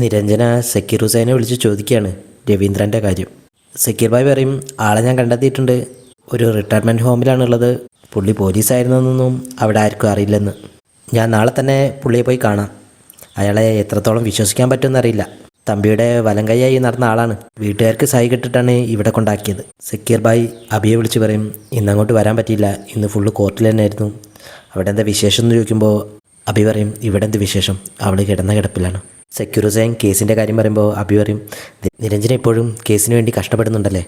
നിരഞ്ജന സക്കീർ ഹുസൈനെ വിളിച്ച് ചോദിക്കുകയാണ് രവീന്ദ്രന്റെ കാര്യം. സക്കീർ ഭായ് പറയും ആളെ ഞാൻ കണ്ടെത്തിയിട്ടുണ്ട്. ഒരു റിട്ടയർമെന്റ് ഹോമിലാണുള്ളത് പുള്ളി പോലീസായിരുന്നെന്നൊന്നും അവിടെ ആർക്കും അറിയില്ലെന്ന്. ഞാൻ നാളെ തന്നെ പുള്ളിയെ പോയി കാണാം. അയാളെ എത്രത്തോളം വിശ്വസിക്കാൻ പറ്റുമെന്നറിയില്ല. തമ്പിയുടെ വലം കൈയായി നടന്ന ആളാണ്. വീട്ടുകാർക്ക് സായി കെട്ടിട്ടാണ് ഇവിടെ കൊണ്ടാക്കിയത്. സക്കീർ ഭായ് അബിയെ വിളിച്ച് പറയും ഇന്നങ്ങോട്ട് വരാൻ പറ്റിയില്ല. ഇന്ന് ഫുള്ള് കോർട്ടിൽ തന്നെയായിരുന്നു. അവിടെ എന്താ വിശേഷം എന്ന് ചോദിക്കുമ്പോൾ അബി പറയും ഇവിടെ എന്ത് വിശേഷം? അവൾ കിടന്ന കിടപ്പിലാണ്. സെക്യൂർ ഹുസൈൻ കേസിന്റെ കാര്യം പറയുമ്പോൾ അഭി പറയും നിരഞ്ജന ഇപ്പോഴും കേസിന് വേണ്ടി കഷ്ടപ്പെടുന്നുണ്ടല്ലേ?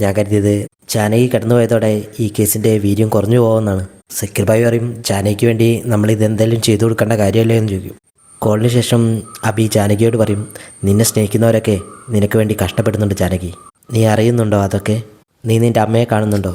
ഞാൻ കരുതിയത് ജാനകി കടന്നുപോയതോടെ ഈ കേസിന്റെ വീര്യം കുറഞ്ഞു പോകുമെന്നാണ്. സെക്യൂർ ഭായി പറയും ചാനകിക്ക് വേണ്ടി നമ്മൾ ഇതെന്തായാലും ചെയ്തു കൊടുക്കേണ്ട കാര്യമല്ലേ? എന്ന് ചോദിക്കും. കോളിന് ശേഷം അഭി ജാനകിയോട് പറയും നിന്നെ സ്നേഹിക്കുന്നവരൊക്കെ നിനക്ക് വേണ്ടി കഷ്ടപ്പെടുന്നുണ്ട് ജാനകി നീ അറിയുന്നുണ്ടോ അതൊക്കെ? നീ നിന്റെ അമ്മയെ കാണുന്നുണ്ടോ?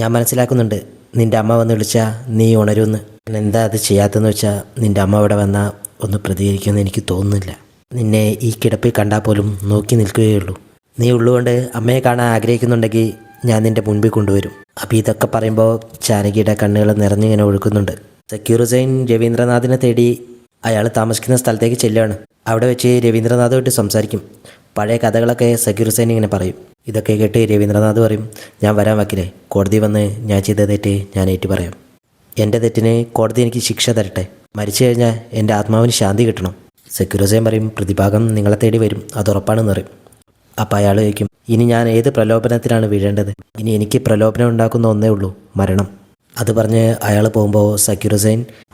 ഞാൻ മനസ്സിലാക്കുന്നുണ്ട് നിന്റെ അമ്മ വന്ന് വിളിച്ചാൽ നീ ഉണരുമെന്ന്. എന്താ അത് ചെയ്യാത്തതെന്ന് വെച്ചാൽ നിന്റെ അമ്മ ഇവിടെ വന്നാൽ ഒന്ന് പ്രതികരിക്കുമെന്ന് എനിക്ക് തോന്നുന്നില്ല. നിന്നെ ഈ കിടപ്പിൽ കണ്ടാൽ പോലും നോക്കി നിൽക്കുകയുള്ളൂ. നീ ഉള്ളുകൊണ്ട് അമ്മയെ കാണാൻ ആഗ്രഹിക്കുന്നുണ്ടെങ്കിൽ ഞാൻ നിന്റെ മുൻപിൽ കൊണ്ടുവരും. അപ്പോൾ ഇതൊക്കെ പറയുമ്പോൾ ചാനകിയുടെ കണ്ണുകൾ നിറഞ്ഞിങ്ങനെ ഒഴുക്കുന്നുണ്ട്. സക്കീർ ഹുസൈൻ രവീന്ദ്രനാഥിനെ തേടി അയാൾ താമസിക്കുന്ന സ്ഥലത്തേക്ക് ചെല്ലുകയാണ്. അവിടെ വെച്ച് രവീന്ദ്രനാഥുമായിട്ട് സംസാരിക്കും. പഴയ കഥകളൊക്കെ സക്കീർ ഹുസൈൻ ഇങ്ങനെ പറയും. ഇതൊക്കെ കേട്ട് രവീന്ദ്രനാഥ് പറയും ഞാൻ വരാൻ വയ്ക്കില്ലേ കോടതി വന്ന് ഞാൻ ചെയ്ത തെറ്റ് ഞാൻ ഏറ്റു പറയാം. എന്റെ തെറ്റിന് കോടതി എനിക്ക് ശിക്ഷ തരട്ടെ. മരിച്ചു കഴിഞ്ഞാൽ എന്റെ ആത്മാവിന് ശാന്തി കിട്ടണം. സക്കീർ പറയും പ്രതിഭാഗം നിങ്ങളെ തേടി വരും. അത് ഉറപ്പാണെന്ന് പറയും. അപ്പം അയാൾ ചോദിക്കും ഇനി ഞാൻ ഏത് പ്രലോഭനത്തിലാണ് വീഴേണ്ടത്? ഇനി എനിക്ക് പ്രലോഭനം ഉണ്ടാക്കുന്ന ഒന്നേ ഉള്ളൂ മരണം. അത് പറഞ്ഞ് അയാൾ പോകുമ്പോൾ സക്കീർ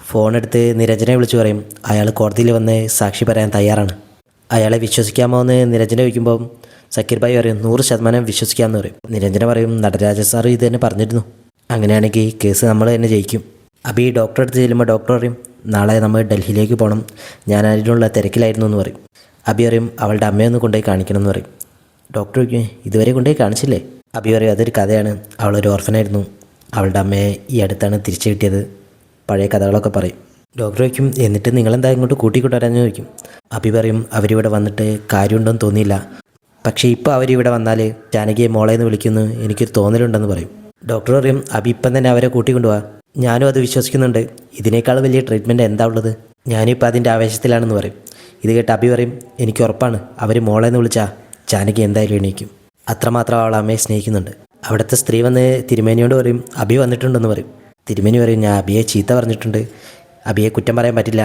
ഫോൺ എടുത്ത് നിരഞ്ജനെ വിളിച്ചു പറയും അയാൾ കോടതിയിൽ വന്ന് സാക്ഷി പറയാൻ തയ്യാറാണ്. അയാളെ വിശ്വസിക്കാമോ എന്ന് നിരഞ്ജനെ ചോദിക്കുമ്പോൾ സക്കീർ ഭായി പറയും നൂറ് ശതമാനം വിശ്വസിക്കാമെന്ന് പറയും. നിരഞ്ജന പറയും നടരാജ സാർ ഇത് തന്നെ പറഞ്ഞിരുന്നു. അങ്ങനെയാണെങ്കിൽ ഈ കേസ് നമ്മൾ തന്നെ ജയിക്കും. അപ്പോൾ ഈ ഡോക്ടറെ അടുത്ത് ചെല്ലുമ്പോൾ ഡോക്ടർ പറയും നാളെ നമ്മൾ ഡൽഹിയിലേക്ക് പോകണം ഞാൻ അതിനുള്ള തിരക്കിലായിരുന്നു എന്ന് പറയും. അബി പറയും അവളുടെ അമ്മയൊന്ന് കൊണ്ടുപോയി കാണിക്കണം എന്ന് പറയും. ഡോക്ടർ ചോദിക്കും ഇതുവരെ കൊണ്ടുപോയി കാണിച്ചില്ലേ? അബി പറയും അതൊരു കഥയാണ്. അവളൊരു ഓർഫനായിരുന്നു അവളുടെ അമ്മയെ ഈ അടുത്താണ് തിരിച്ചു കിട്ടിയത്. പഴയ കഥകളൊക്കെ പറയും. ഡോക്ടർ ചോദിക്കും എന്നിട്ട് നിങ്ങളെന്താ ഇങ്ങോട്ട് കൂട്ടിക്കൊണ്ടുവരാമെന്ന് ചോദിക്കും. അബി പറയും അവരിവിടെ വന്നിട്ട് കാര്യമുണ്ടെന്ന് തോന്നിയില്ല. പക്ഷേ ഇപ്പോൾ അവരിവിടെ വന്നാൽ ജാനകിയെ മോളേന്ന് വിളിക്കുന്നു എനിക്കൊരു തോന്നലുണ്ടെന്ന് പറയും. ഡോക്ടർ പറയും അബി ഇപ്പം തന്നെ അവരെ കൂട്ടിക്കൊണ്ടുപോവാ ഞാനും അത് വിശ്വസിക്കുന്നുണ്ട്. ഇതിനേക്കാൾ വലിയ ട്രീറ്റ്മെന്റ് എന്താ ഉള്ളത്? ഞാനിപ്പോൾ അതിന്റെ ആവേശത്തിലാണെന്ന് പറയും. ഇത് കേട്ട് അബി പറയും എനിക്ക് ഉറപ്പാണ്. അവർ മോളെ എന്ന് വിളിച്ചാൽ ജാനകി എന്തായാലും എണീക്കും. അത്രമാത്രം അവൾ അമ്മയെ സ്നേഹിക്കുന്നുണ്ട്. അവിടുത്തെ സ്ത്രീ വന്ന് തിരുമേനിയോട് പറയും അബി വന്നിട്ടുണ്ടെന്ന് പറയും. തിരുമേനി പറയും ഞാൻ അബിയെ ചീത്ത പറഞ്ഞിട്ടുണ്ട്. അബിയെ കുറ്റം പറയാൻ പറ്റില്ല.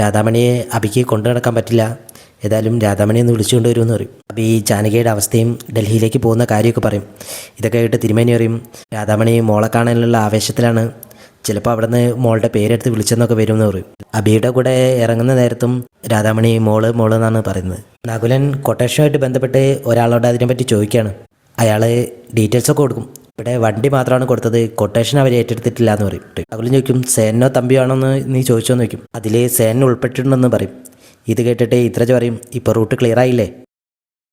രാധാമണിയെ അബിക്ക് കൊണ്ടു നടക്കാൻ പറ്റില്ല. ഏതായാലും രാധാമണി ഒന്ന് വിളിച്ചുകൊണ്ട് വരുമെന്ന് പറയും. അപ്പോൾ ഈ ജാനകിയുടെ അവസ്ഥയും ഡൽഹിയിലേക്ക് പോകുന്ന കാര്യമൊക്കെ പറയും. ഇതൊക്കെ ആയിട്ട് തിരുമേനി പറയും രാധാമണി മോളെ കാണാനുള്ള ആവേശത്തിലാണ്. ചിലപ്പോൾ അവിടുന്ന് മോളുടെ പേരെടുത്ത് വിളിച്ചെന്നൊക്കെ വരുമെന്ന് പറയും. അബിയുടെ കൂടെ ഇറങ്ങുന്ന നേരത്തും രാധാമണി മോൾ മോൾ എന്നാണ് പറയുന്നത്. നകുലൻ കൊട്ടേഷനുമായിട്ട് ബന്ധപ്പെട്ട് ഒരാളോട് അതിനെപ്പറ്റി ചോദിക്കുകയാണ്. അയാൾ ഡീറ്റെയിൽസ് ഒക്കെ കൊടുക്കും. ഇവിടെ വണ്ടി മാത്രമാണ് കൊടുത്തത്. കൊട്ടേഷൻ അവർ ഏറ്റെടുത്തിട്ടില്ല എന്ന് പറയും. നകുലൻ ചോദിക്കും സേനോ തമ്പിയാണോ എന്ന് നീ ചോദിച്ചോ എന്ന് ചോദിക്കും. അതിൽ സേനൻ ഉൾപ്പെട്ടിട്ടുണ്ടെന്ന് പറയും. ഇത് കേട്ടിട്ട് ഇത്രച്ച് പറയും ഇപ്പോൾ റൂട്ട് ക്ലിയർ ആയില്ലേ?